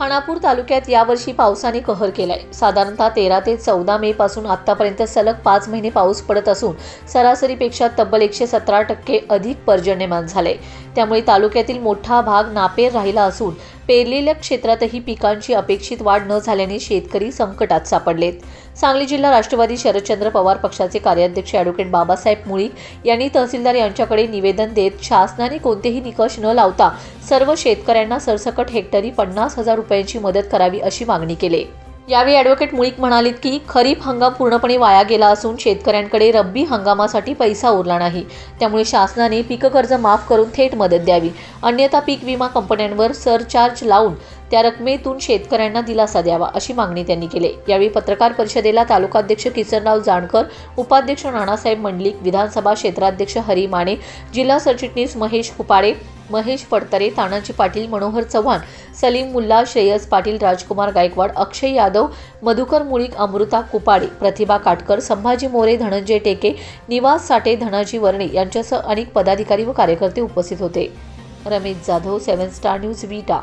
खानापूर तालुक्यात यावर्षी पावसाने कहर केलाय. साधारणतः तेरा ते चौदा मे पासून आतापर्यंत सलग पाच महिने पाऊस पडत असून सरासरीपेक्षा तब्बल एकशे सतरा टक्के अधिक पर्जन्यमान झाले त्यामुळे तालुक्यातील मोठा भाग नापेर राहिला असून पेरलेल्या क्षेत्रातही पिकांची अपेक्षित वाढ न झाल्याने शेतकरी संकटात सापडलेत. सांगली जिल्हा राष्ट्रवादी शरदचंद्र पवार पक्षाचे कार्याध्यक्ष ॲडव्होकेट बाबासाहेब मुळीक यांनी तहसीलदार यांच्याकडे निवेदन देत शासनाने कोणतेही निकष न लावता सर्व शेतकऱ्यांना सरसकट हेक्टरी पन्नास हजार रुपये रुपयांची मदत करावी अशी मागणी केली. यावेळी ॲडव्होकेट मुळीक म्हणालीत की खरीप हंगाम पूर्णपणे वाया गेला असून शेतकऱ्यांकडे रब्बी हंगामासाठी पैसा उरला नाही. त्यामुळे शासनाने पीक कर्ज माफ करून थेट मदत द्यावी. अन्यथा पीक विमा कंपन्यांवर सरचार्ज लावून त्या रकमेतून शेतकऱ्यांना दिलासा द्यावा अशी मागणी त्यांनी केली. यावेळी पत्रकार परिषदेला तालुकाध्यक्ष किसनराव जाणकर उपाध्यक्ष नानासाहेब मंडलिक विधानसभा क्षेत्राध्यक्ष हरी माने जिल्हा सरचिटणीस महेश कुपाडे महेश फडतरे तानाजी पाटील मनोहर चव्हाण सलीम मुल्ला श्रेयस पाटील राजकुमार गायकवाड अक्षय यादव मधुकर मुळीक अमृता कुपाडे प्रतिभा काटकर संभाजी मोरे धनंजय टेके निवास साठे धनाजी वर्णे यांच्यासह अनेक पदाधिकारी व कार्यकर्ते उपस्थित होते. Ramesh Jadhav seven star news Vita.